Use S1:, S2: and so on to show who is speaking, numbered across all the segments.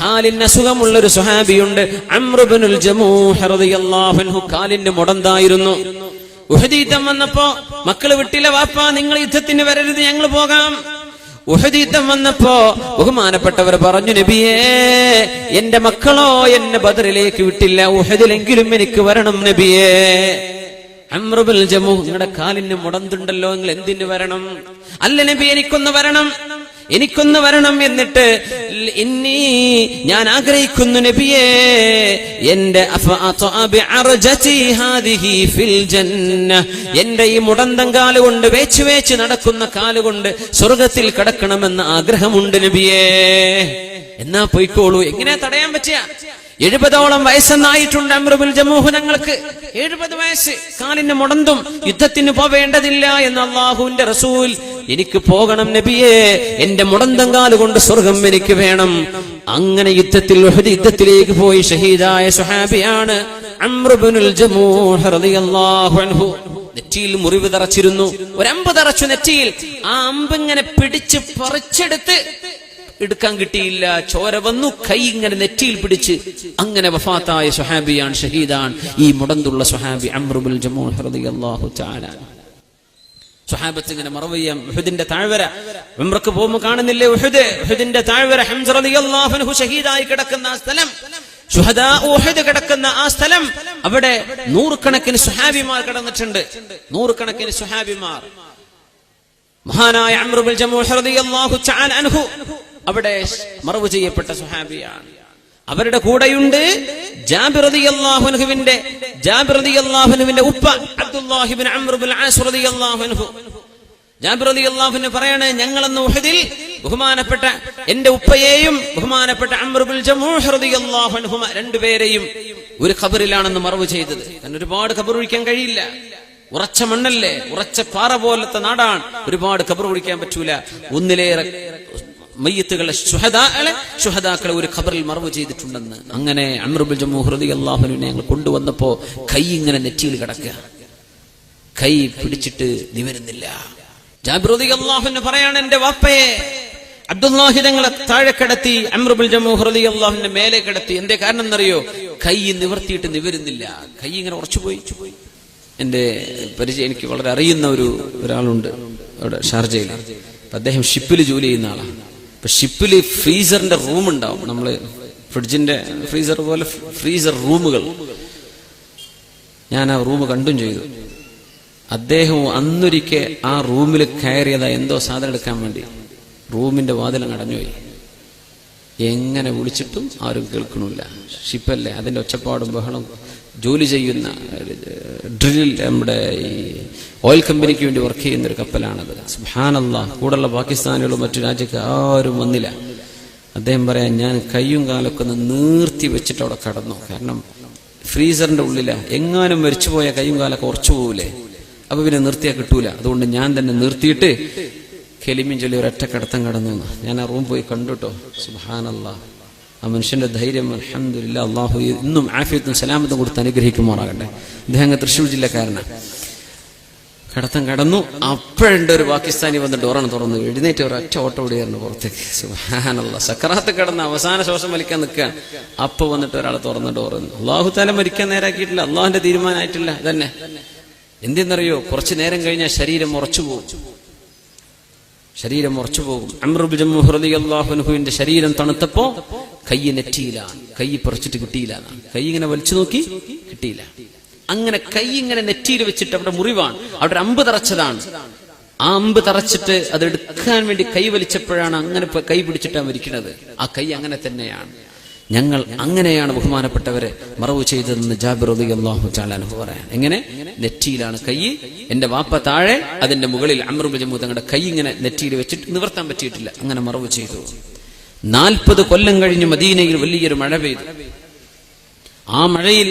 S1: കാലിന് അസുഖമുള്ള ഒരു സുഹാബിയുണ്ട് അമ്രുബിനുൽ ജമൂഹ് കാലിന് മുടന്തായിരുന്നു. ഉഹദീത്തം വന്നപ്പോ മക്കൾ വിട്ടില്ല വാപ്പ നിങ്ങൾ യുദ്ധത്തിന് വരരുത് ഞങ്ങൾ പോകാം. ഉഹദീത്തം വന്നപ്പോ ബഹുമാനപ്പെട്ടവർ പറഞ്ഞു നബിയേ എന്റെ മക്കളോ എന്നെ ബദറിലേക്ക് വിട്ടില്ല ഉഹദിലെങ്കിലും എനിക്ക് വരണം നബിയേ. അമ്രുബുൽ ജമു നിങ്ങളുടെ കാലിന് മുടന്തുണ്ടല്ലോ നിങ്ങൾ എന്തിന് വരണം? അല്ല നബി എനിക്കൊന്ന് വരണം. എനിക്കൊന്ന് വരണം എന്നിട്ട് ഇന്നി ഞാൻ ആഗ്രഹിക്കുന്നു നബിയേ എന്റെ എന്റെ ഈ മുടന്തം കാലുകൊണ്ട് വേച്ചു വേച്ച് നടക്കുന്ന കാലുകൊണ്ട് സ്വർഗത്തിൽ കടക്കണമെന്ന് ആഗ്രഹമുണ്ട് നബിയേ. എന്നാ പോയിക്കോളൂ. എങ്ങനെ തടയാൻ പറ്റിയ? എഴുപതോളം വയസ്സെന്നായിട്ടുണ്ട് അമ്രുബുൽ ജമൂഹ് ഞങ്ങൾക്ക്. എഴുപത് വയസ്സ്. കാലിന് മുടന്തും യുദ്ധത്തിന് പോവേണ്ടതില്ല എന്ന് അള്ളാഹുവിന്റെ റസൂൽ എനിക്ക് പോകണം നബിയെ എന്റെ മുടന്തങ്കാൽ കൊണ്ട് സ്വർഗം എനിക്ക് വേണം. അങ്ങനെ യുദ്ധത്തിൽ യുദ്ധത്തിലേക്ക് പോയി ഷഹീദായ സുഹാബിയാണ് നെറ്റിയിൽ മുറിവ് തറച്ചിരുന്നു. ഒരമ്പ് തറച്ചു നെറ്റിയിൽ. ആ അമ്പ് ഇങ്ങനെ പിടിച്ച് പറിച്ചെടുത്ത് എടുക്കാൻ കിട്ടിയില്ല. ചോര വന്നു കൈ ഇങ്ങനെ നെറ്റിയിൽ പിടിച്ച്. അങ്ങനെ വഫാത്തായ സുഹാബിയാണ് ഷഹീദാൻ ഈ മുടന്തുള്ള സുഹാബി അമ്രുബുൽ ജമൂഹ് റളിയല്ലാഹു തആല. സുഹാബത്ത് ഇങ്ങനെ മറവയ്യാം ഉഹുദിന്റെ താഴ്വര. ഉംറക്ക് പോകുമ്പോൾ കാണുന്നില്ലേ ഉഹുദ്? ഉഹുദിന്റെ താഴ്വര ഹംസറിയാഹു ഷഹീദായി കിടക്കുന്ന ആ സ്ഥലം. ശുഹദാ ഉഹുദ് കിടക്കുന്ന ആ സ്ഥലം. അവിടെ നൂറുകണക്കിന് സുഹാബിമാർ കിടന്നിട്ടുണ്ട്. നൂറുകണക്കിന് സുഹാബിമാർ മഹാനായ അമ്രുബുൽ ജമൂഹ് അൻഹു അവിടെ മറവ് ചെയ്യപ്പെട്ട സുഹാബിയാണ് അവരുടെ കൂടെയുണ്ട് ജാബിർ റളിയല്ലാഹു അൻഹുവിന്റെ ഉപ്പ ഉഹദിൽ ബഹുമാനപ്പെട്ട എന്റെ ഉപ്പയെയും ബഹുമാനപ്പെട്ട അൻഹുമ രണ്ടുപേരെയും ഒരു ഖബറിലാണെന്ന് മറവ് ചെയ്തത്. കാരണം ഒരുപാട് ഖബർ ഒഴിക്കാൻ കഴിയില്ല. ഉറച്ച മണ്ണല്ലേ? ഉറച്ച പാറ പോലത്തെ നാടാണ്. ഒരുപാട് ഖബർ ഒഴിക്കാൻ പറ്റൂല. ഒന്നിലേറെ മയ്യത്തുകളെ ശുഹദാക്കളെ ശുഹദാക്കളെ ഒരു ഖബറിൽ മറവ് ചെയ്തിട്ടുണ്ടെന്ന്. അങ്ങനെ അമറുബുൽ ജമ്മു ഹൃദി അള്ളാഹുവിനെ ഞങ്ങൾ കൊണ്ടുവന്നപ്പോ കൈ ഇങ്ങനെ നെറ്റിയിൽ കിടക്കുക. കൈ പിടിച്ചിട്ട് നിവരുന്നില്ല. ജാബ്രുദി അള്ളാഹുവിന് പറയാണ് എന്റെ വാപ്പയെ അബ്ദുല്ലാഹി തങ്ങളെ താഴെ കിടത്തി അമ്രുബുൽ ജമൂഹൃതി അള്ളാഹുവിന്റെ മേലെ കിടത്തി. എന്റെ കാരണം എന്നറിയോ? കൈ നിവർത്തിയിട്ട് നിവരുന്നില്ല. കൈ ഇങ്ങനെ ഉറച്ചുപോയി. എന്റെ പരിചയം എനിക്ക് വളരെ അറിയുന്ന ഒരു ഒരാളുണ്ട് അവിടെ ഷാർജയിൽ. അദ്ദേഹം ഷിപ്പിൽ ജോലി ചെയ്യുന്ന ആളാണ്. അപ്പൊ ഷിപ്പിൽ ഫ്രീസറിന്റെ റൂം ഉണ്ടാവും. നമ്മൾ ഫ്രിഡ്ജിന്റെ ഫ്രീസർ പോലെ ഫ്രീസർ റൂമുകൾ. ഞാൻ ആ റൂം കണ്ടും ചെയ്തു. അദ്ദേഹം അന്നൊരിക്കെ ആ റൂമിൽ കയറിയതാ എന്തോ സാധനം എടുക്കാൻ വേണ്ടി. റൂമിന്റെ വാതിലും അടഞ്ഞുപോയി എങ്ങനെ വിളിച്ചിട്ടും ആരും കേൾക്കണില്ല ഷിപ്പല്ലേ? അതിന്റെ ഒച്ചപ്പാടും ബഹളം ജോലി ചെയ്യുന്ന ഡ്രിൽ നമ്മുടെ ഈ ഓയിൽ കമ്പനിക്ക് വേണ്ടി വർക്ക് ചെയ്യുന്ന ഒരു കപ്പലാണത്. സുഹാനല്ല കൂടുള്ള പാകിസ്ഥാനികളും മറ്റു രാജ്യക്ക് ആരും വന്നില്ല. അദ്ദേഹം പറയാൻ ഞാൻ കയ്യും കാലൊക്കെ ഒന്ന് നീർത്തി വെച്ചിട്ട് അവിടെ കടന്നു. കാരണം ഫ്രീസറിന്റെ ഉള്ളില. എങ്ങാനും മരിച്ചു മരിച്ചുപോയ കയ്യും കാലൊക്കെ ഉറച്ചു പോകൂലേ. അപ്പൊ പിന്നെ നിർത്തിയാൽ കിട്ടൂല. അതുകൊണ്ട് ഞാൻ തന്നെ നിർത്തിയിട്ട് കെലിമിൻ ചൊല്ലി ഒരൊറ്റ കിടത്തം കടന്നു ഞാൻ ആ റൂം പോയി കണ്ടുട്ടോ സുബാനല്ല ആ മനുഷ്യന്റെ ധൈര്യം അലഹമില്ല അള്ളാഹു ഇന്നും ആഫിയത്തും സലാമത്തും കൊടുത്ത് അനുഗ്രഹിക്കുമാറാകട്ടെ. അങ്ങ് തൃശ്ശൂർ ജില്ലക്കാരനാണ് കടത്തം കടന്നു അപ്പോഴുണ്ട് ഒരു പാകിസ്ഥാനി വന്ന് ഡോറാണ് തുറന്നു. എഴുന്നേറ്റ് ഒരു ഒറ്റ ഓട്ടോ ഓടിയായിരുന്നു പുറത്തേക്ക്. സുഹാനല്ല സക്രാത്ത് കടന്ന് അവസാന ശ്വാസം വലിക്കാൻ നിൽക്കുക അപ്പൊ വന്നിട്ട് ഒരാൾ തുറന്ന് ഡോറുന്നു അള്ളാഹു താല മരിക്കാൻ നേരാക്കിയിട്ടില്ല. അള്ളാഹുന്റെ തീരുമാനമായിട്ടില്ല. തന്നെ എന്തെന്നറിയോ? കുറച്ചു നേരം കഴിഞ്ഞാൽ ശരീരം ഉറച്ചു പോകും. ശരീരം ഉറച്ചു പോകും. അമ്രുബിജം അള്ളാഹുനുഹുവിന്റെ ശരീരം തണുത്തപ്പോ കൈ നെറ്റിയില്ല കൈ പറിച്ചിട്ട് കിട്ടിയില്ല. കൈ ഇങ്ങനെ വലിച്ചു നോക്കി കിട്ടിയില്ല. അങ്ങനെ കൈ ഇങ്ങനെ നെറ്റിയിൽ വെച്ചിട്ട് അവിടെ മുറിവാണ്. അവിടെ അമ്പ് തറച്ചതാണ്. ആ അമ്പ് തറച്ചിട്ട് അത് എടുക്കാൻ വേണ്ടി കൈ വലിച്ചപ്പോഴാണ് അങ്ങനെ കൈ പിടിച്ചിട്ടാണ് മരിക്കുന്നത് ആ കൈ അങ്ങനെ തന്നെയാണ്. ഞങ്ങൾ അങ്ങനെയാണ് ബഹുമാനപ്പെട്ടവരെ മറവ് ചെയ്തതെന്ന് ജാബിർ അള്ളാഹു ചാലാനുഹു പറയാൻ. എങ്ങനെ? നെറ്റിയിലാണ് കൈ. എന്റെ വാപ്പ താഴെ അതിന്റെ മുകളിൽ അമറുബജമു തങ്ങളുടെ കൈ ഇങ്ങനെ നെറ്റിയിൽ വെച്ചിട്ട് നിവർത്താൻ പറ്റിയിട്ടില്ല. അങ്ങനെ മറവ് ചെയ്തു. നാൽപ്പത് കൊല്ലം കഴിഞ്ഞ് മദീനയിൽ വലിയൊരു മഴ പെയ്തു. ആ മഴയിൽ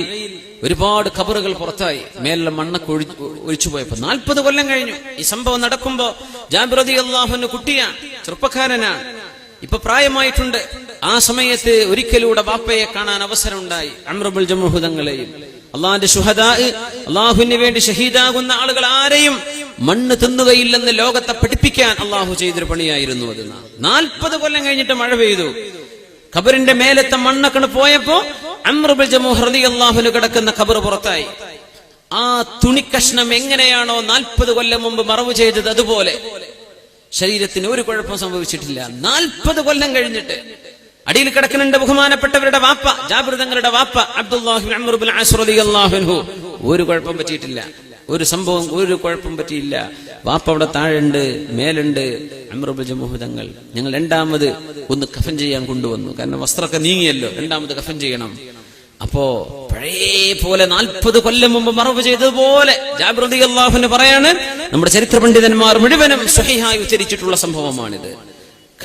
S1: ഒരുപാട് ഖബറുകൾ പുറത്തായി. മേലെ മണ്ണൊക്കെ ഒഴി ഒഴിച്ചുപോയപ്പോ നാൽപ്പത് കൊല്ലം കഴിഞ്ഞു. ഈ സംഭവം നടക്കുമ്പോ ജാബ്രതി അള്ളാഹുന് കുട്ടിയാണ് ചെറുപ്പക്കാരനാണ് ഇപ്പൊ പ്രായമായിട്ടുണ്ട്. ആ സമയത്ത് ഒരിക്കലൂടെ ബാപ്പയെ കാണാൻ അവസരം ഉണ്ടായി അമ്രബുൽ ജമുഹുദങ്ങളെയും അള്ളാഹിന്റെ ശുഹദാ അള്ളാഹുവിന് വേണ്ടി ഷഹീദാകുന്ന ആളുകൾ ആരെയും മണ്ണ് തിന്നുകയില്ലെന്ന് ലോകത്തെ പഠിപ്പിക്കാൻ അള്ളാഹു ചെയ്തൊരു പണിയായിരുന്നു അത്. നാൽപ്പത് കൊല്ലം കഴിഞ്ഞിട്ട് മഴ പെയ്തു. ഖബറിന്റെ മേലത്തെ മണ്ണൊക്കെ പോയപ്പോ അമ്രബിൾ ജമു ഹൃദി അള്ളാഹുന് കിടക്കുന്ന ഖബർ പുറത്തായി. ആ തുണിക്കഷ്ണം എങ്ങനെയാണോ നാൽപ്പത് കൊല്ലം മുമ്പ് മറവ് ചെയ്തത് അതുപോലെ. ശരീരത്തിന് ഒരു കുഴപ്പം സംഭവിച്ചിട്ടില്ല. നാൽപ്പത് കൊല്ലം കഴിഞ്ഞിട്ട് അടിയിൽ കിടക്കുന്നുണ്ട് ബഹുമാനപ്പെട്ടവരുടെ വാപ്പ ജാബിർ തങ്ങളുടെ വാപ്പ അബ്ദുല്ലാഹു ഒരു കുഴപ്പം പറ്റിയിട്ടില്ല. ഒരു സംഭവം ഒരു കുഴപ്പം പറ്റിയില്ല. വാപ്പ അവിടെ താഴെണ്ട് മേലുണ്ട്. അമ്രുബുൽ മുഹദങ്ങൾ ഞങ്ങൾ രണ്ടാമത് ഒന്ന് കഫൻ ചെയ്യാൻ കൊണ്ടുവന്നു. കാരണം വസ്ത്രമൊക്കെ നീങ്ങിയല്ലോ രണ്ടാമത് കഫൻ ചെയ്യണം. അപ്പോ പഴയ പോലെ നാൽപ്പത് കൊല്ലം മുമ്പ് മറവ് ചെയ്തതുപോലെ ജാബിർ അള്ളാഹുന് പറയാണ് നമ്മുടെ ചരിത്ര പണ്ഡിതന്മാർ മുഴുവനും സ്വഹിഹായി ഉച്ചരിച്ചിട്ടുള്ള സംഭവമാണിത്.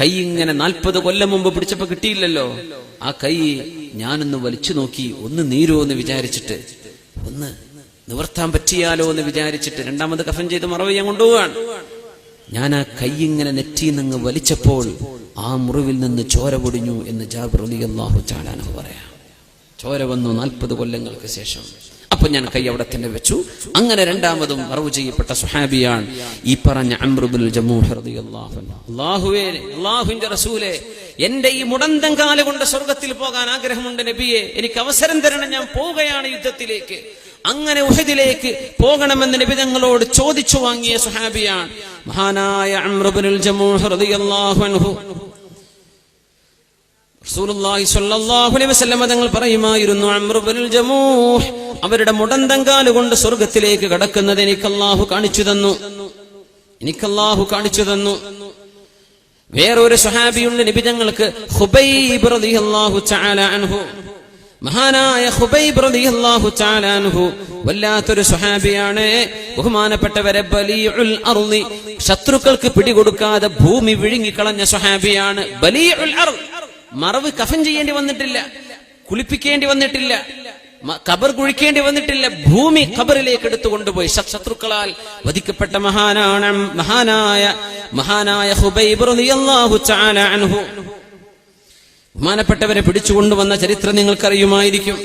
S1: കൈ ഇങ്ങനെ നാൽപ്പത് കൊല്ലം മുമ്പ് പിടിച്ചപ്പോ കിട്ടിയില്ലല്ലോ. ആ കൈ ഞാനൊന്ന് വലിച്ചു നോക്കി ഒന്ന് നീരോ എന്ന് വിചാരിച്ചിട്ട് ഒന്ന് നിവർത്താൻ പറ്റിയാലോ എന്ന് വിചാരിച്ചിട്ട് രണ്ടാമത് കഫൻ ചെയ്ത് മറവ് ഞാൻ കൊണ്ടുപോവാണ്. ഞാൻ ആ കൈ ഇങ്ങനെ നെറ്റി നിങ്ങ് വലിച്ചപ്പോൾ ആ മുറിവിൽ നിന്ന് ചോര പൊടിഞ്ഞു എന്ന് ജാബിർ അലി അള്ളാഹു പറയാം. ചോര വന്നു നാൽപ്പത് കൊല്ലങ്ങൾക്ക് ശേഷം. അപ്പൊ ഞാൻ കൈ അവിടെ തന്നെ വെച്ചു. അങ്ങനെ രണ്ടാമതും മറവ് ചെയ്യപ്പെട്ട സുഹാബിയാണ് ഈ പറഞ്ഞ അമ്രുബുൽ എന്റെ ഈ മുടന്തം കാല കൊണ്ട് സ്വർഗത്തിൽ പോകാൻ ആഗ്രഹമുണ്ട് നബിയെ. എനിക്ക് അവസരം തരണം ഞാൻ പോവുകയാണ് യുദ്ധത്തിലേക്ക്. അങ്ങനെ ഉഹദിലേക്ക് പോകണമെന്ന് നിബിതങ്ങളോട് ചോദിച്ചു വാങ്ങിയ സുഹാബിയാണ് മഹാനായ അമ്രുബുൽ ജമൂഹ് റളിയല്ലാഹു അൻഹു. റസൂലുള്ളാഹി സ്വല്ലല്ലാഹു അലൈഹി വസല്ലം തങ്ങൾ പറയുമായിരുന്നു അമ്രുബുൽ ജമൂഹ് അവരുടെ മുടന്തങ്കാൽ കൊണ്ട് സ്വർഗത്തിലേക്ക് കടക്കുന്നത് എനിക്ക് അല്ലാഹു കാണിച്ചു തന്നു. എനിക്ക് അല്ലാഹു കാണിച്ചു തന്നു. വേറൊരു സ്വഹാബിയുണ്ട് നിബിതങ്ങൾക്ക് ഹുബൈബ് റളിയല്ലാഹു തആല അൻഹു. മഹാനായ ഹുബൈബ് റളിയല്ലാഹു തആല അൻഹു വല്ലാത്തൊരു സ്വഹാബിയാണ്. ബഹുമാനപ്പെട്ടവരെ ബലീഉൽ അർളി ശത്രുക്കൾക്ക് പിടികൊടുക്കാതെ ഭൂമി വിഴുങ്ങിക്കളഞ്ഞ സ്വഹാബിയാണ്. ബലീഉൽ അർൾ. മറവ് കഫൻ ചെയ്യേണ്ടി വന്നിട്ടില്ല കുളിപ്പിക്കേണ്ടി വന്നിട്ടില്ല കബർ കുഴിക്കേണ്ടി വന്നിട്ടില്ല ഭൂമി ഖബറിലേക്ക് എടുത്തു കൊണ്ടുപോയി ശത്രുക്കളാൽ വധിക്കപ്പെട്ട മഹാനാണ് മഹാനായ മഹാനായ അൻഹു. ബഹുമാനപ്പെട്ടവരെ പിടിച്ചുകൊണ്ടുവന്ന ചരിത്രം നിങ്ങൾക്കറിയുമായിരിക്കും.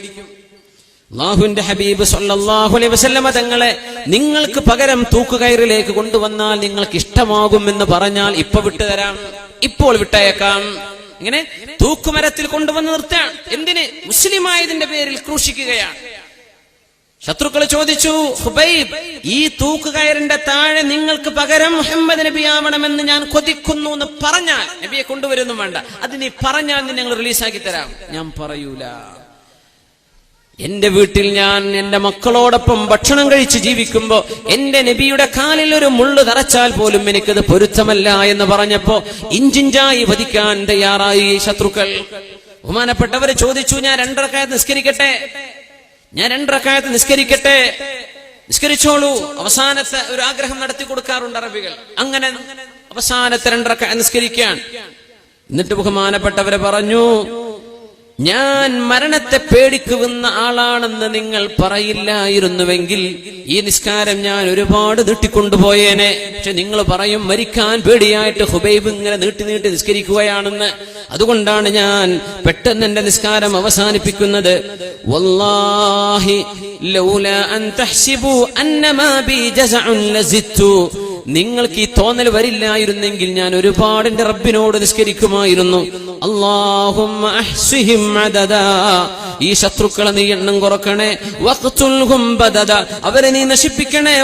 S1: അള്ളാഹുവിന്റെ ഹബീബ് സല്ലല്ലാഹു അലൈഹി വസല്ലമ തങ്ങളെ നിങ്ങൾക്ക് പകരം തൂക്കുകയറിലേക്ക് കൊണ്ടുവന്നാൽ നിങ്ങൾക്ക് ഇഷ്ടമാകുമെന്ന് പറഞ്ഞാൽ ഇപ്പൊ വിട്ടുതരാം. ഇപ്പോൾ വിട്ടയക്കാം ഇങ്ങനെ തൂക്കുമരത്തിൽ കൊണ്ടുവന്ന് നിർത്താൻ എന്തിന് മുസ്ലിമായതിന്റെ പേരിൽ ക്രൂശിക്കുകയാണ്. ശത്രുക്കൾ ചോദിച്ചു ഹുബൈബ് ഈ തൂക്കുകയറിന്റെ താഴെ നിങ്ങൾക്ക് പകരം മുഹമ്മദ് നബി ആവണമെന്ന് ഞാൻ കൊതിക്കുന്നു എന്ന് പറഞ്ഞാൽ നബിയെ കൊണ്ടുവരുന്നു വേണ്ട. അത് നീ പറഞ്ഞാൽ നീ ഞങ്ങൾ റിലീസാക്കി തരാം. ഞാൻ പറയൂല. എന്റെ വീട്ടിൽ ഞാൻ എന്റെ മക്കളോടൊപ്പം ഭക്ഷണം കഴിച്ച് ജീവിക്കുമ്പോ എന്റെ നബിയുടെ കാലിൽ ഒരു മുള്ളു തറച്ചാൽ പോലും എനിക്കത് പൊരുത്തമല്ല എന്ന് പറഞ്ഞപ്പോ ഇഞ്ചിഞ്ചായി വധിക്കാൻ തയ്യാറായി ശത്രുക്കൾ. ബഹുമാനപ്പെട്ടവര് ചോദിച്ചു ഞാൻ രണ്ടരക്കായത്ത് നിസ്കരിക്കട്ടെ? ഞാൻ രണ്ടരക്കായത്ത് നിസ്കരിക്കട്ടെ? നിസ്കരിച്ചോളൂ. അവസാനത്തെ ഒരു ആഗ്രഹം നടത്തി കൊടുക്കാറുണ്ട് അറബികൾ. അങ്ങനെ അവസാനത്തെ രണ്ടരക്കായ നിസ്കരിക്കാൻ. എന്നിട്ട് ബഹുമാനപ്പെട്ടവരെ പറഞ്ഞു ഞാൻ മരണത്തെ പേടിക്കുന്ന ആളാണെന്ന് നിങ്ങൾ പറയില്ലായിരുന്നുവെങ്കിൽ ഈ നിസ്കാരം ഞാൻ ഒരുപാട് നീട്ടിക്കൊണ്ടുപോയേനെ. പക്ഷെ നിങ്ങൾ പറയും മരിക്കാൻ പേടിയായിട്ട് ഹുബൈബ് ഇങ്ങനെ നീട്ടി നീട്ടി നിസ്കരിക്കുകയാണെന്ന്. അതുകൊണ്ടാണ് ഞാൻ പെട്ടെന്ന് എന്റെ നിസ്കാരം അവസാനിപ്പിക്കുന്നത്. വല്ലാഹി ലൗല അൻ തഹ്സിബു അന്നമാ ബി ജസഉൻ ലസിത്തു. നിങ്ങൾക്ക് ഈ തോന്നൽ വരില്ലായിരുന്നെങ്കിൽ ഞാൻ ഒരുപാട് എന്റെ റബ്ബിനോട് നിസ്കരിക്കുമായിരുന്നു. ഈ ശത്രുക്കളെ നീ എണ്ണം കുറക്കണേ. അവരെ നീ നശിപ്പിക്കണേ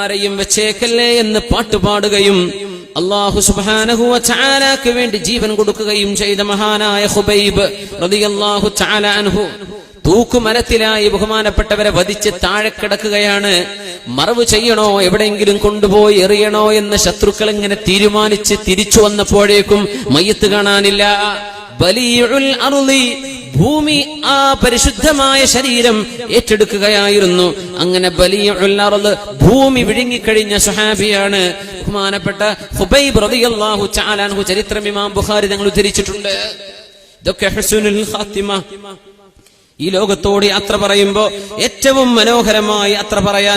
S1: ആരെയും വെച്ചേക്കല്ലേ എന്ന് പാട്ടുപാടുകയും അള്ളാഹു സുബ്ഹാനഹു ചാലാക്ക് വേണ്ടി ജീവൻ കൊടുക്കുകയും ചെയ്ത മഹാനായ ഹുബൈബ് റളിയല്ലാഹു തആല അൻഹു തൂക്കുമരത്തിലായി ബഹുമാനപ്പെട്ടവരെ വധിച്ച് താഴെ കിടക്കുകയാണ്. മറവ് ചെയ്യണോ എവിടെയെങ്കിലും കൊണ്ടുപോയി എറിയണോ എന്ന് ശത്രുക്കൾ ഇങ്ങനെ തീരുമാനിച്ച് തിരിച്ചു വന്നപ്പോഴേക്കും മയ്യത്ത് കാണാനില്ല. ബലിയുൽ ഭൂമി ആ പരിശുദ്ധമായ ശരീരം ഏറ്റെടുക്കുകയായിരുന്നു. അങ്ങനെ ബലിയുൽ അർൾ ഭൂമി വിഴുങ്ങിക്കഴിഞ്ഞ സുഹാബിയാണ് ബഹുമാനപ്പെട്ട ഹുബൈബ് റളിയല്ലാഹു ചാലാൻഹു ചരിത്രം ഇമാം ബുഖാരി ഞങ്ങൾ ഉദ്ധരിച്ചിട്ടുണ്ട്. ഇതൊക്കെ ഈ ലോകത്തോട് യാത്ര പറയുമ്പോ ഏറ്റവും മനോഹരമായി യാത്ര പറയാൻ